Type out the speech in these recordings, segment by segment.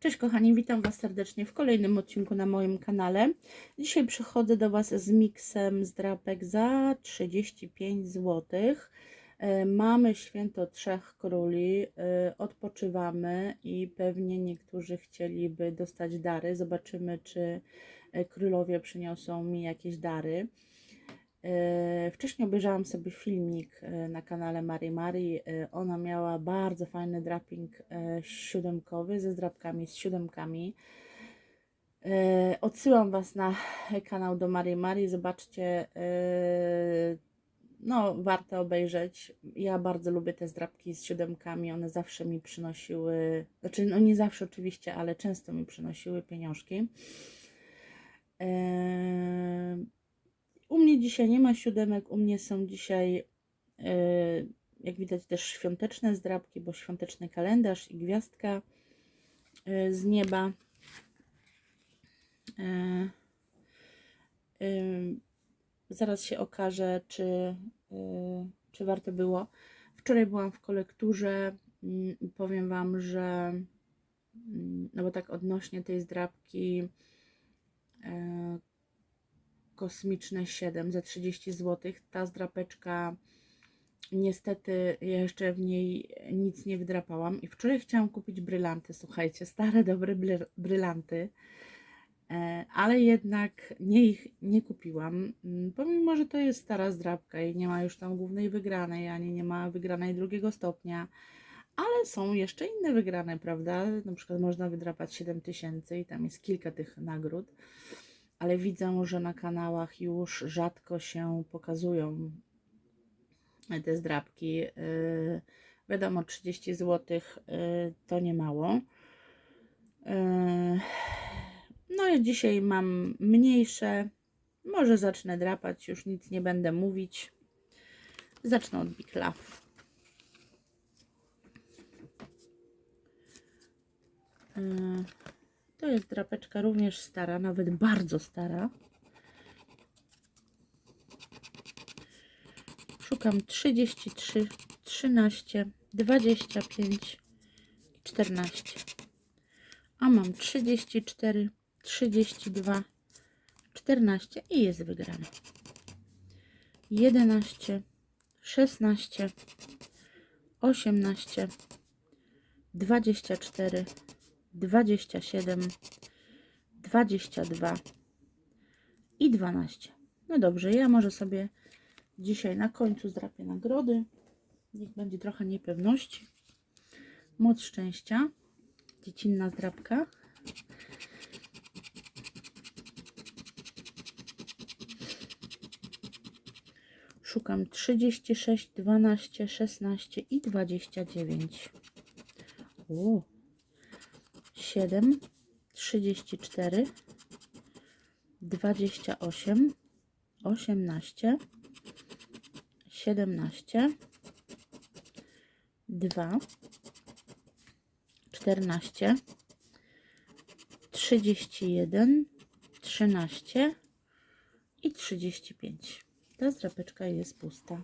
Cześć kochani, witam Was serdecznie w kolejnym odcinku na moim kanale. Dzisiaj przychodzę do Was z miksem z drapek za 35 zł. Mamy święto Trzech Króli, e, odpoczywamy i pewnie niektórzy chcieliby dostać dary. Zobaczymy, czy e, królowie przyniosą mi jakieś dary. E, Wcześniej obejrzałam sobie filmik e, na kanale Mary Mary. E, Ona miała bardzo fajny draping siódemkowy ze zdrapkami z siódemkami. Odsyłam Was na kanał do Mary Mary. Zobaczcie, no warto obejrzeć. Ja bardzo lubię te zdrapki z siódemkami. One zawsze mi przynosiły, znaczy no nie zawsze oczywiście, ale często mi przynosiły pieniążki. U mnie dzisiaj nie ma siódemek, u mnie są dzisiaj, e, jak widać, też świąteczne zdrabki, bo świąteczny kalendarz i gwiazdka e, z nieba. E, Zaraz się okaże, czy, czy warto było. Wczoraj byłam w kolekturze mm, powiem Wam, że mm, no bo tak odnośnie tej zdrabki kosmiczne 7 za 30 zł. Ta zdrapeczka niestety ja jeszcze w niej nic nie wdrapałam i wczoraj chciałam kupić brylanty, słuchajcie, stare dobre bry- brylanty, e, ale jednak nie ich nie kupiłam, mm, pomimo, że to jest stara zdrapka i nie ma już tam głównej wygranej, ani nie ma wygranej drugiego stopnia, ale są jeszcze inne wygrane, prawda? Na przykład można wydrapać 7000 i tam jest kilka tych nagród ale widzę, że na kanałach już rzadko się pokazują te zdrabki. Yy, wiadomo, 30 zł yy, to nie mało. Yy, no ja dzisiaj mam mniejsze. Może zacznę drapać, już nic nie będę mówić. Zacznę od Big Love. To jest drapeczka również stara, nawet bardzo stara. Szukam 33, 13, 25 i 14. A mam 34, 32, 14 i jest wygrana. 11, 16, 18, 24, 27, 22 i 12. No dobrze, ja może sobie dzisiaj na końcu zdrapię nagrody. Niech będzie trochę niepewności. Moc szczęścia. Dziecinna zdrapka. Szukam 36, 12, 16 i 29. O, 7, 34, 28, 18, 17, 2, 14, 31, 13 i 35. Ta zdrapeczka jest pusta.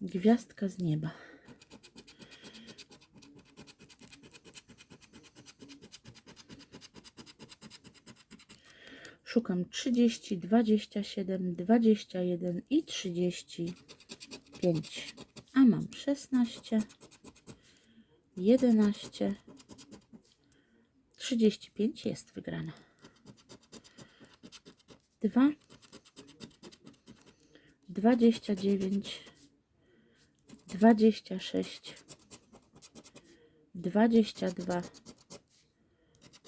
Gwiazdka z nieba. Szukam 30, 27, 21 i 35. A mam 16, 11, 35 jest wygrana. 2, 29, 26, 22,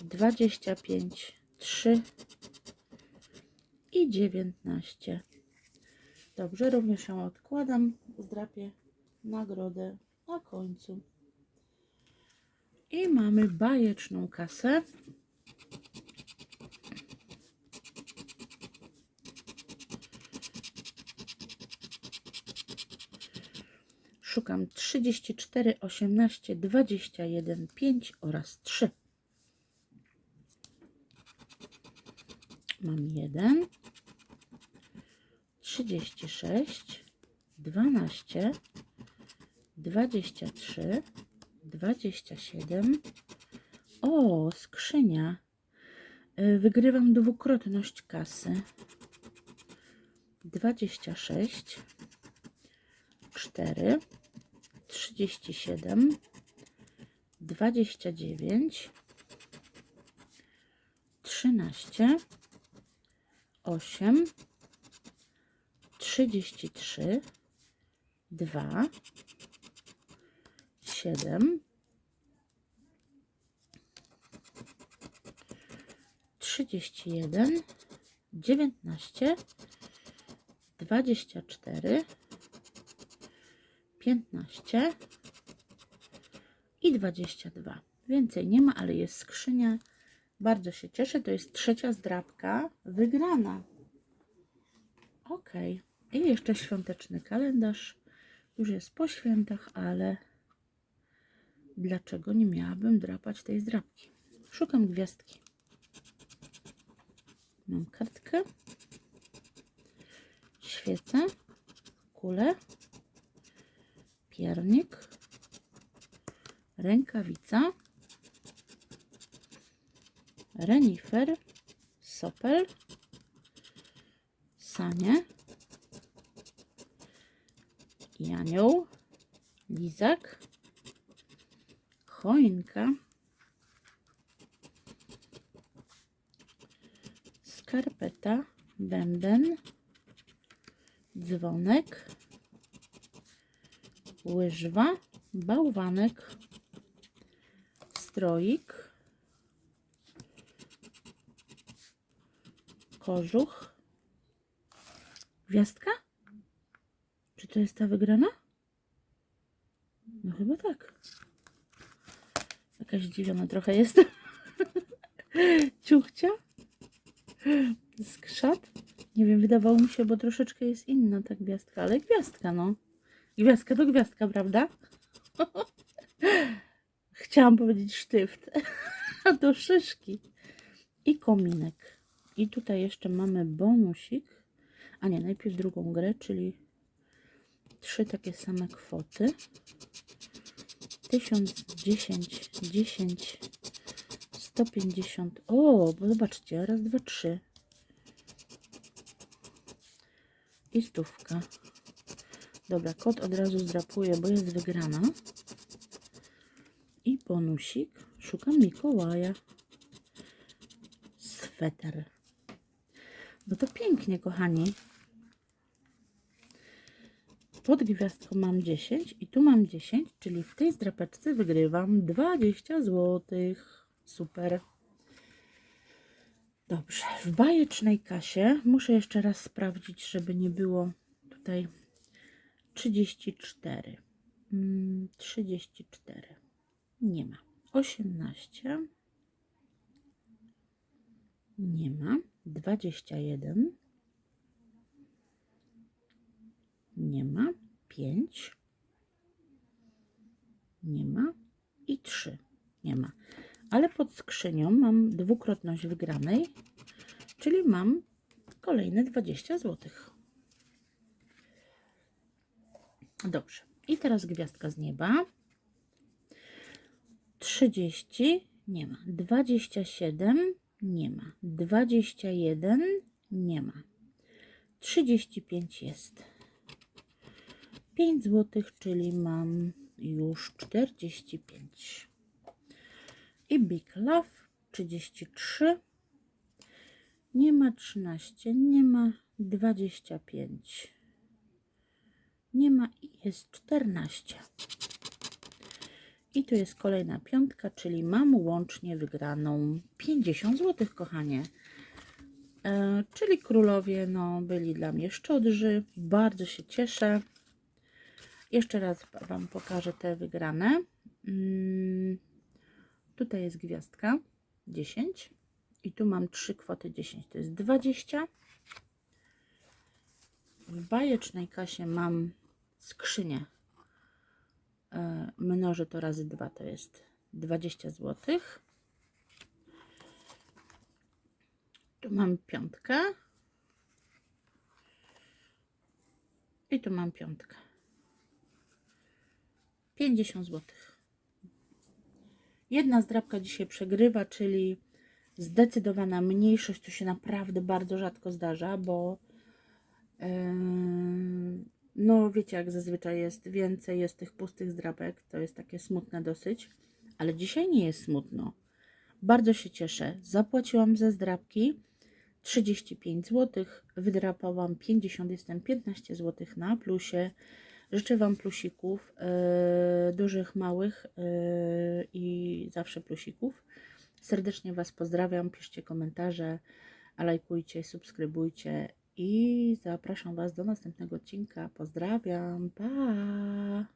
25, 3 i 19. Dobrze, również ją odkładam. Zdrapię nagrodę na końcu. I mamy bajeczną kasę. Szukam 34, 18, 21, 5 oraz 3. Mam 1, 36, 12, 23, 27. O, skrzynia. Y, Wygrywam dwukrotność kasy. 26, 4, 37, 29, 13, 8, 33, 2, 7, 31, 19, 24, 15 i 22. Więcej nie ma, ale jest skrzynia. Bardzo się cieszę. To jest trzecia zdrabka wygrana. Ok. I jeszcze świąteczny kalendarz. Już jest po świętach, ale dlaczego nie miałabym drapać tej zdrabki? Szukam gwiazdki. Mam kartkę, świecę, kulę, piernik, rękawica, renifer, sopel, sanie, janioł, lizak, choinka, skarpeta, bęben, dzwonek, łyżwa, bałwanek, stroik, kożuch, gwiazdka? Czy to jest ta wygrana? No chyba tak. Jakaś zdziwiona trochę jestem. Ciuchcia. Skrzat. Nie wiem, wydawało mi się, bo troszeczkę jest inna ta gwiazdka, ale gwiazdka, no. Gwiazdka to gwiazdka, prawda? Chciałam powiedzieć sztyft. A to szyszki. I kominek. I tutaj jeszcze mamy bonusik. A nie, najpierw drugą grę, czyli trzy takie same kwoty. 1010, 10, 150. O, bo zobaczcie, raz, dwa, trzy. I stówka. Dobra, kot od razu zdrapuje, bo jest wygrana. I bonusik. Szukam Mikołaja. Sweter. No to pięknie, kochani. Pod gwiazdką mam 10 i tu mam 10, czyli w tej zdrapeczce wygrywam 20 zł. Super. Dobrze, w bajecznej kasie muszę jeszcze raz sprawdzić, żeby nie było tutaj 34. Mm, 34. Nie ma. 18. Nie ma. 21. Nie ma. 5. Nie ma. I 3. Nie ma. Ale pod skrzynią mam dwukrotność wygranej, czyli mam kolejne 20 zł. Dobrze. I teraz gwiazdka z nieba. 30 nie ma. 27 nie ma. 21 nie ma. 35 jest. 5 zł, czyli mam już 45. I Big Love 33. Nie ma 13, nie ma 25. Nie ma i jest 14. I tu jest kolejna piątka, czyli mam łącznie wygraną 50 zł, kochanie. E, czyli królowie no, byli dla mnie szczodrzy. Bardzo się cieszę. Jeszcze raz Wam pokażę te wygrane. Mm, tutaj jest gwiazdka 10 i tu mam trzy kwoty 10, to jest 20. W bajecznej kasie mam skrzynię. E, mnożę to razy 2, to jest 20 zł. Tu mam piątkę. I tu mam piątkę. 50 zł. Jedna zdrabka dzisiaj przegrywa, czyli zdecydowana mniejszość, to się naprawdę bardzo rzadko zdarza, bo yy, no wiecie jak zazwyczaj jest, więcej jest tych pustych zdrabek, to jest takie smutne dosyć, ale dzisiaj nie jest smutno. Bardzo się cieszę. Zapłaciłam ze zdrabki 35 zł, wydrapałam 50, jestem 15 zł na plusie. Życzę Wam plusików, yy, dużych, małych yy, i zawsze plusików. Serdecznie Was pozdrawiam, piszcie komentarze, lajkujcie, subskrybujcie i zapraszam Was do następnego odcinka. Pozdrawiam, pa!